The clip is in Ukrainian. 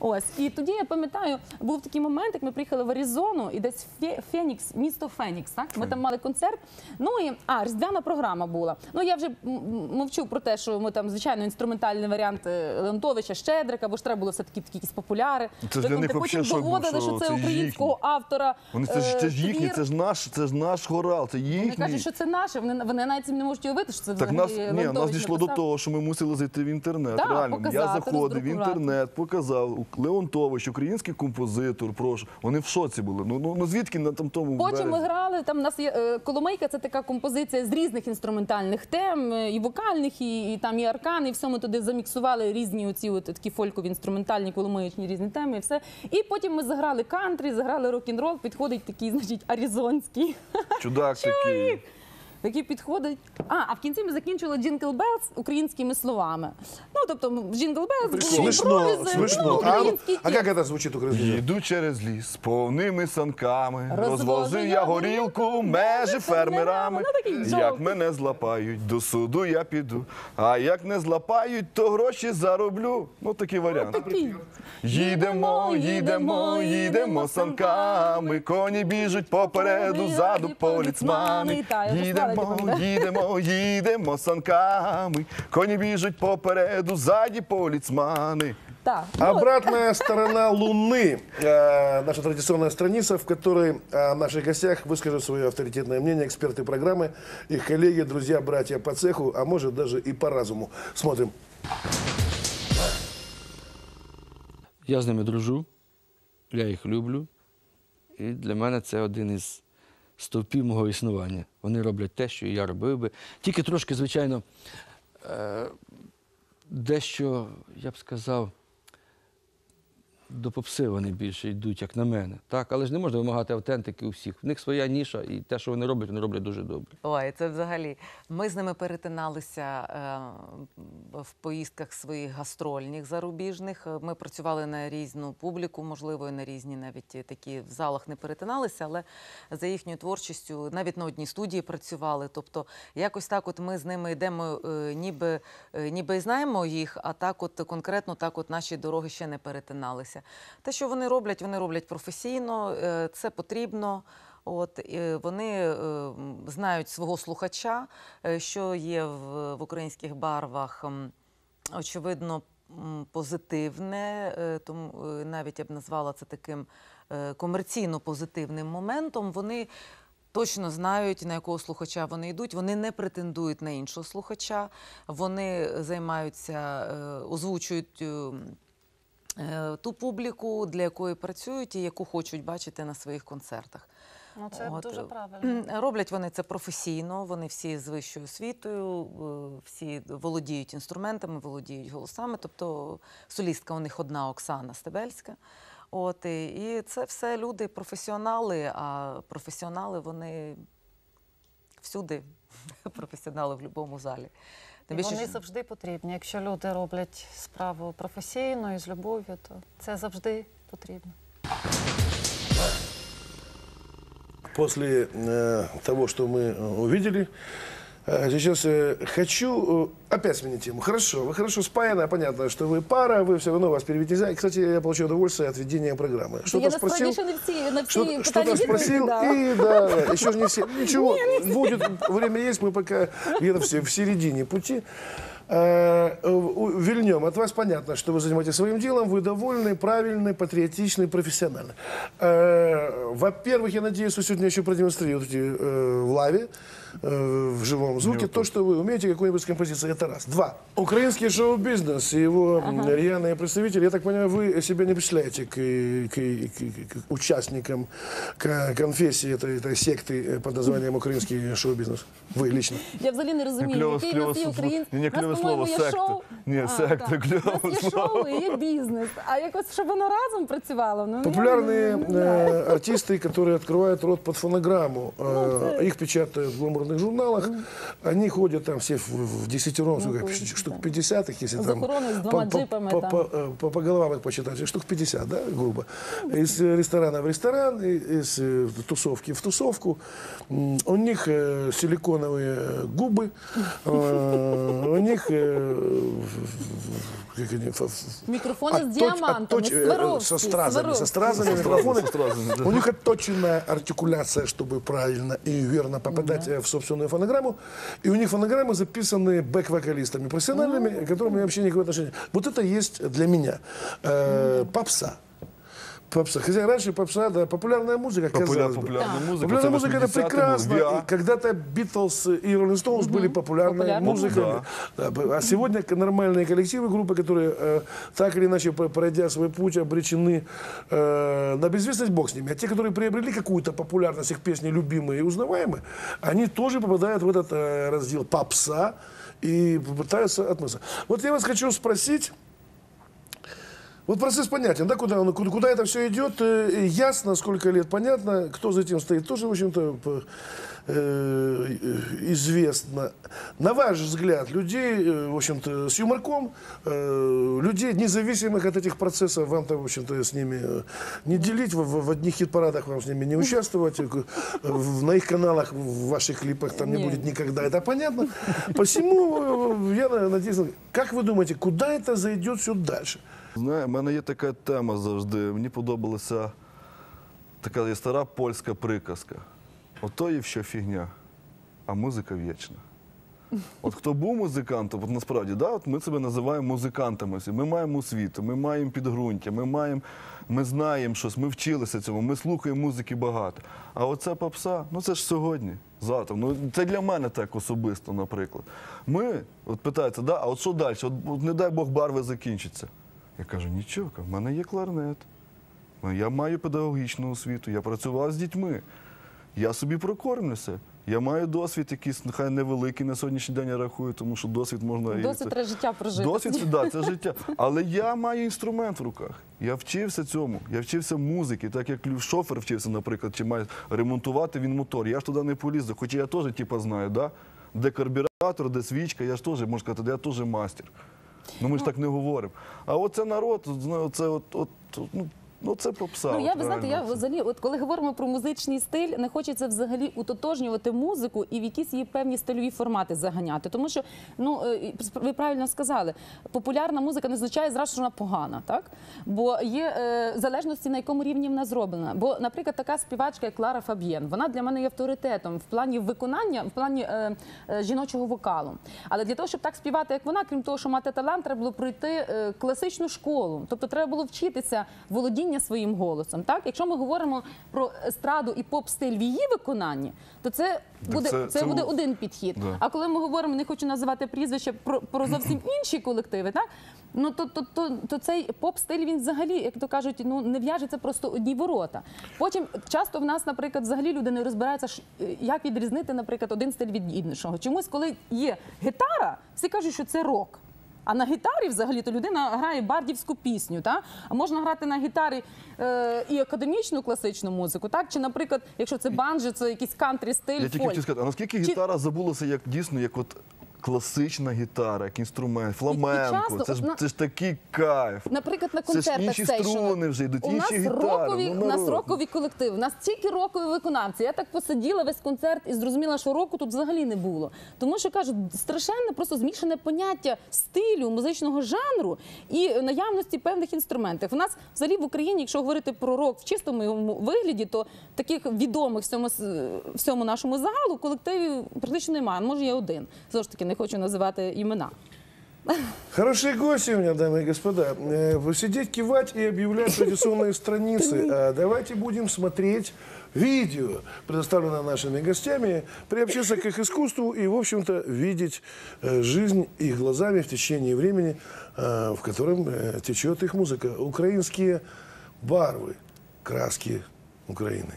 Ось і тоді я пам'ятаю, був такий момент, як ми приїхали в Аризону, і десь Фенікс, місто Фенікс. Так ми там мали концерт. Ну і а різдвяна програма була. Ну я вже мовчу про те, що ми там звичайно інструментальний варіант е, Леонтовича, Щедрика, бо ж треба було все таки такі якісь популяри. Це ж для них потім шок був, доводили, що це це українського автора. Вони це ж е, це ж їхні, це ж наш, це ж наш хорал, це Вони кажуть, що це наше. Вони, вони навіть не можуть уявити, що це Так нас ні, нас дійшло до того, що ми мусили зайти в інтернет. Реально, я заходив в інтернет, показав Леонтович, український композитор. Прошу, вони в шоці були. Ну ну, ну звідки на там тому Потім ми грали. Там у нас є е, коломийка. Це така композиція з різних інструментальних тем, е, і вокальних, і, і там і аркан, і все. Ми туди заміксували різні оці от такі фолькові інструментальні коломиячні різні теми. І все. І потім ми заграли кантрі, заграли рок-н-рол. Підходить такий, значить, аризонський. чудак такий. Такий підходить. А, а в кінці ми закінчили Джингл Белс українськими словами. Ну тобто Джингл Белс були Смешно, імпровізи, смешно. ну, А, українські а ті. как это звучит украинский? Їду через ліс повними санками, Розвозив розвозив я я горілку межі фермерами. Ну, такий Як мене злапають, до суду я піду. А як не злапають, то гроші зароблю. Ну такий варіант. Такий. Їдемо, їдемо, їдемо санками. Коні біжуть попереду, ззаду поліцмани. Та, я вже Їдемо, слава, їдемо, їдемо санками. Коні біжуть попереду, ззаді поліцмани. Так. Ну, Обратная сторона Луны. Э, Наша традиционная страница, в которой о наших гостях выскажут свое авторитетное мнение эксперты программы, их коллеги, друзья, братья по цеху, а может даже и по разуму. Смотрим. Я з ними дружу, я їх люблю. І для мене це один із стовпів мого існування. Вони роблять те, що і я робив би. Тільки трошки, звичайно, е, дещо, я б сказав, до попси вони більше йдуть, як на мене. Так? Але ж не можна вимагати автентики у всіх. В них своя ніша, і те, що вони роблять, вони роблять дуже добре. Ой, це взагалі. Ми з ними перетиналися е, в поїздках своїх гастрольних зарубіжних. Ми працювали на різну публіку, можливо, і на різні навіть такі в залах не перетиналися, але за їхньою творчістю навіть на одній студії працювали. Тобто, якось так, от ми з ними йдемо, е, ніби, е, ніби знаємо їх, а так, от конкретно, так, от наші дороги ще не перетиналися. Те, що вони роблять, вони роблять професійно, е, це потрібно. От вони е, знають свого слухача, е, що є в, українських барвах, очевидно, позитивне, тому навіть я б назвала це таким комерційно позитивним моментом. Вони точно знають, на якого слухача вони йдуть. Вони не претендують на іншого слухача, вони займаються, озвучують. Е, Ту публіку, для якої працюють і яку хочуть бачити на своїх концертах. Ну, це От, дуже е, правильно. Роблять вони це професійно, вони всі з вищою освітою, е, всі володіють інструментами, володіють голосами. Тобто солістка у них одна Оксана Стебельська. От, і це все люди, професіонали, а професіонали вони всюди професіонали в будь-якому залі. Тим І більше, вони що- завжди потрібні. Якщо люди роблять справу професійно і з любов'ю, то це завжди потрібно. После э, того, что мы э, увидели, э, сейчас э, хочу э, опять сменить тему. Хорошо, вы хорошо спаяны, понятно, что вы пара, вы все равно вас переведете. нельзя. И, Кстати, я получил удовольствие от ведения программы. Что-то я насправді спросил, ще не всі на всі что- питання что-то відповіді спросил, дала. и да, еще же не все. Ничего, будет, время есть, мы пока где-то все в середине пути. Э, у- Вильнем, от вас понятно, что вы занимаетесь своим делом, вы довольны, правильны, патриотичны, профессиональны. Э, Во-первых, я надеюсь, вы сегодня еще продемонстрируете э, в лаве, э, в живом звуке, то, что вы умеете какой-нибудь с композицией. Это раз. Два. Украинский шоу-бизнес и его м, рьяные представители, я так понимаю, вы себя не представляете к, к- к- к участникам к конфессии этой, этой секты э, под названием украинский шоу-бизнес. Вы лично. Я взагалі не розумію, Кльове- який у кльове нас є слово. український. Ні, У нас, кльове по-моєму, слово, є секта. шоу. Ні, А, секта, так. кльове У нас є слово. шоу і є бізнес. А якось, щоб воно разом працювало. Ну, я Популярные не знаю. э, артисты, которые открывают рот под фонограмму, э, их печатают в фольклорных журналах. Они ходят там все в, в десятером, сколько, Ну, штук да. 50 их, если С там охраной, с двумя джипами по, там. по- э, по- по головам их посчитать, штук 50, да, грубо. Из э, ресторана в ресторан, и- из э, тусовки в тусовку. М, У них э, силиконовые э, губы, э, у них э, в- в- как они, Микрофоны с отточ- диамантами, отточ- э, Сваровски, со стразами, со стразами микрофоны. У них отточенная артикуляция, чтобы правильно и верно попадать э, в собственную фонограмму. И у них фонограммы записаны бэк-вокалистами профессиональными, к которым я вообще никакого отношения. Вот это есть для меня э, попса. Попса. Хотя раньше попса, да, популярная музыка, Популя- казалось бы. популярна музика. Популярная музыка это 80-ті прекрасно. когда-то Битлз и Роллинг Стоунс были популярной музыкой. А сегодня нормальные коллективы, группы, которые э, так или иначе, пройдя свой путь, обречены э, на безвестность, бог с ними. А те, которые приобрели какую-то популярность, их песни любимые и узнаваемые, они тоже попадают в этот э, раздел попса и пытаются отмыться. Вот я вас хочу спросить, вот процесс понятен, да, куда, он, куда, это все идет, э, ясно, сколько лет, понятно, кто за этим стоит, тоже, в общем-то, э, известно. На ваш взгляд, людей, э, в общем-то, с юморком, э, людей, независимых от этих процессов, вам-то, в общем-то, с ними э, не делить, в, в- в одних хит-парадах вам с ними не участвовать, в- на их каналах, в ваших клипах там не Нет. будет никогда, это понятно. Посему я надеюсь, как вы думаете, куда это зайдет все дальше? Знає, в мене є така тема завжди. Мені подобалася така є стара польська приказка. Ото є що фігня, а музика вічна. От хто був музикантом, от насправді, да, от ми себе називаємо музикантами. всі. Ми маємо освіту, ми маємо підґрунтя, ми маємо, ми знаємо щось, ми вчилися цьому, ми слухаємо музики багато. А оце попса, ну це ж сьогодні, завтра. Ну це для мене так особисто, наприклад. Ми, от питаються, да, а от що далі? От, от не дай Бог барви закінчаться. Я кажу, нічого, в мене є кларнет. Я маю педагогічну освіту, я працював з дітьми. Я собі прокормлюся. Я маю досвід якийсь, нехай невеликий на сьогоднішній день я рахую, тому що досвід можна це- треба життя прожити. Досвід, да, це життя. Але я маю інструмент в руках. Я вчився цьому. Я вчився музики, так як шофер вчився, наприклад, чи має ремонтувати він мотор. Я ж туди не полізу, хоча я теж типа знаю, да? де карбюратор, де свічка, я ж теж можу сказати, я теж мастер. Ну ми ж так не говоримо. А оце народ, це от, от, ну, ну це попса. Ну я ви знаєте, я взагалі, от коли говоримо про музичний стиль, не хочеться взагалі утотожнювати музику і в якісь її певні стильові формати заганяти. Тому що ну е, ви правильно сказали, популярна музика не означає зразу, що вона погана, так бо є е, залежності на якому рівні вона зроблена. Бо, наприклад, така співачка, як Клара Фаб'єн, вона для мене є авторитетом в плані виконання, в плані е, е, жіночого вокалу. Але для того, щоб так співати, як вона, крім того, що мати талант, треба було пройти е, класичну школу. Тобто треба було вчитися володіння своїм голосом. Так, якщо ми говоримо про естраду і поп-стиль в її виконанні, то це буде це- це, це буде один підхід. Да. А коли ми говоримо, не хочу називати прізвища про, про зовсім інші колективи, так ну то, то, то, то цей поп-стиль він взагалі, як то кажуть, ну не в'яжеться просто одні ворота. Потім часто в нас, наприклад, взагалі люди не розбираються, е, як відрізнити, наприклад, один стиль від іншого. Чомусь, коли є гітара, всі кажуть, що це рок. А на гітарі взагалі то людина грає бардівську пісню, та? а можна грати на гітарі е, і академічну класичну музику, так? Чи, наприклад, якщо це банджо, це якийсь кантрі стиль. Я тільки фольк. хотів сказати, а наскільки Чи- гітара забулася як дійсно, як от класична гітара, як інструмент, фламенко. Це ж, на- це ж такий кайф. Наприклад, на Це ж концертах інші струни вже йдуть, у нас інші гітари, рокові, ну, у нас рокові колективи, у нас тільки рокові виконавці. Я так посиділа весь концерт і зрозуміла, що року тут взагалі не було. Тому що кажуть, страшенне просто змішане поняття стилю, музичного жанру і наявності певних інструментів. У нас взагалі в Україні, якщо говорити про рок в чистому вигляді, то таких відомих всьому, всьому нашому загалу колективів практично немає. Може, є один. Знову ж таки, не хочу називати імена. Хорошие гости у меня, дамы и господа. Э, Сидеть, кивать и объявлять традиционные страницы. А давайте будем смотреть видео, предоставленное нашими гостями, приобщиться к их искусству и, в общем-то, видеть э, жизнь их глазами в течение времени, э, в котором э, течет их музыка. Украинские барвы, краски Украины.